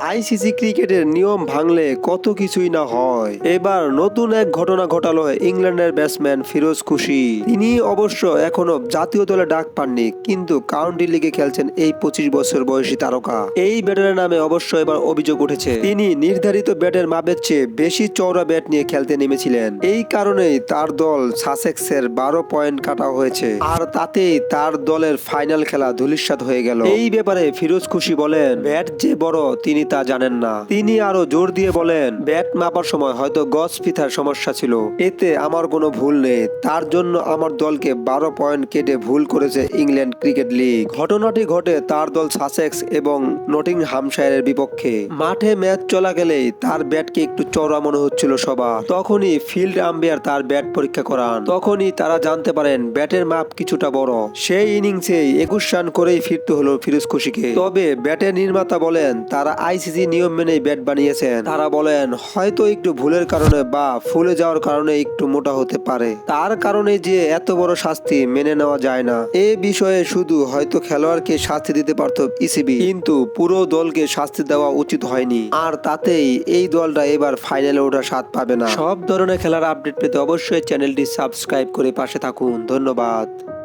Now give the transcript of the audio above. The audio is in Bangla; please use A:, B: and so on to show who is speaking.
A: আইসিসি ক্রিকেটের নিয়ম ভাঙলে কত কিছুই না হয়। এবার নতুন এক ঘটনা ঘটালো ইংল্যান্ডের ব্যাটসম্যান ফিরোজ খুশি। তিনি অবশ্য এখনও জাতীয় দলে ডাক পাননি, কিন্তু কাউন্টি লিগে খেলছেন এই পঁচিশ বছর বয়সী তারকা। এই ব্যাটারের নামে অবশ্য এবার অভিযোগ উঠেছে। তিনি নির্ধারিত ব্যাটের মাপের চেয়ে বেশি চওড়া ব্যাট নিয়ে খেলতে নেমেছিলেন। এই কারণেই তার দল সাসেক্সের বারো পয়েন্ট কাটা হয়েছে। আর তাতেই তার দলের ফাইনাল খেলা ধুলিস্বাদ হয়ে গেল। এই ব্যাপারে ফিরোজ খুশি বলেন, ব্যাট যে বড়, তিনি তা জানেন না। তিনি আরও জোর দিয়ে বলেন, ব্যাট মাপার সময় হয়তো গজ ফিতার সমস্যা ছিল। এতে আমার কোনো ভুল নেই। তার জন্য আমার দলকে বারো পয়েন্ট কেটে ভুল করেছে ইংল্যান্ড ক্রিকেট লিগ। ঘটনাটি ঘটে তার দল সাসেক্স এবং নটিং হামশায়ারের বিপক্ষে। মাঠে ম্যাচ চলা গেলেই তার ব্যাটকে একটু চওড়া মনে হচ্ছিল সবার। তখনই ফিল্ড আম্পায়ার তার ব্যাট পরীক্ষা করান। তখনই তারা জানতে পারেন, ব্যাটের মাপ কিছুটা বড়। সেই ইনিংসে একুশ রান করেই ফিরতে হলো ফিরোজ খুশিকে। তবে ব্যাটের নির্মাতা বলেন, তারা আইসিসি নিয়ম মেনেই ব্যাট বানিয়েছেন। তারা বলেন, হয়তো একটু ভুলের কারণে বা ফুলে যাওয়ার কারণে একটু মোটা হতে পারে। তার কারণে যে এত বড় শাস্তি মেনে নেওয়া যায় না। এ বিষয়ে শুধু হয়তো খেলোয়াড়কে শাস্তি দিতে পারত ইসিবি। কিন্তু পুরো দলকে শাস্তি দেওয়া উচিত হয়নি। আর তাতেই এই দলটা এবার ফাইনালে ওঠার স্বাদ পাবে না। সব ধরনের খেলার আপডেট পেতে অবশ্যই চ্যানেলটি সাবস্ক্রাইব করে পাশে থাকুন। ধন্যবাদ।